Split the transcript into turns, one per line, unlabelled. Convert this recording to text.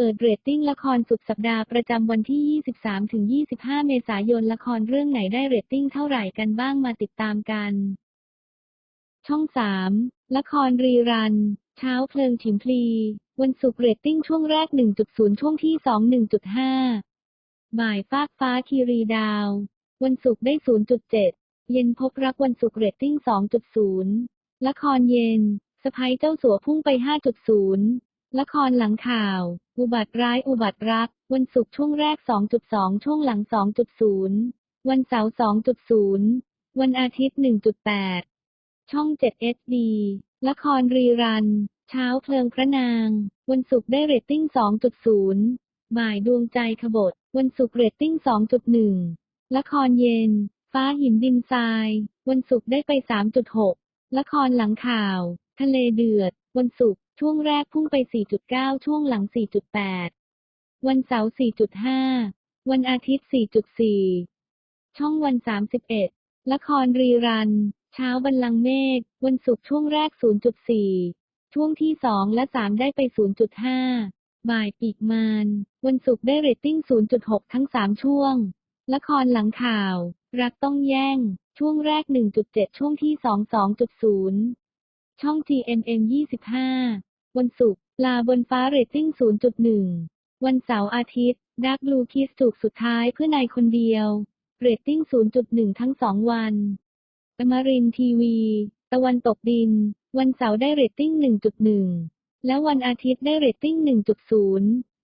เปิดเรตติ้งละครสุดสัปดาห์ประจำวันที่ 23-25 เมษายน ละครเรื่องไหนได้เรตติ้งเท่าไหร่กันบ้างมาติดตามกัน ช่อง 3 ละครรีรัน เช้าเพลิงฉิมพลี วันศุกร์เรตติ้งช่วงแรก 1.0 ช่วงที่ 2 1.5 บ่ายฟากฟ้าคีรีดาว วันศุกร์ได้ 0.7 เย็นพบรักวันศุกร์เรตติ้ง 2.0 ละครเย็นสะพ้ยเจ้าสัวพุ่งไป 5.0 ละครหลังข่าว อุบัติร้ายอุบัติรัก วันศุกร์ช่วงแรก 2.2 ช่วงหลัง 2.0 วันเสาร์ 2.0 วันอาทิตย์ 1.8 ช่อง 7 HD ละครรีรัน เช้าเพลิงพระนาง วันศุกร์ได้เรตติ้ง 2.0บ่ายดวงใจขบฏ วันศุกร์เรตติ้ง 2.1 ละครเย็น ฟ้าหินดินทราย วันศุกร์ได้ไป 3.6 ละครหลังข่าว ทะเลเดือด วันศุกร์ช่วงแรกพุ่งไป 4.9 ช่วงหลัง 4.8 วันเสาร์ 4.5 วันอาทิตย์ 4.4 ช่องวัน 31 ละครรีรัน เช้าบัลลังเมฆ วันศุกร์ช่วงแรก 0.4 ช่วงที่ 2 และ 3 ได้ไป 0.5 บ่ายปีกมารวันศุกร์ได้เรตติ้ง 0.6 ทั้ง 3 ช่วง ละครหลังข่าว รักต้องแย่ง ช่วงแรก 1.7 ช่วงที่ 2 2.0 ช่อง TMM 25 วันศุกร์ ลาบนฟ้าเรตติ้ง 0.1 วันเสาร์อาทิตย์ดักลูคิสถูกสุดท้ายเพื่อนายคนเดียว เรตติ้ง 0.1 ทั้งสองวันอมรินทีวี ตะวันตกดิน วันเสาร์ได้เรตติ้ง 1.1 และวันอาทิตย์ได้เรตติ้ง 1.0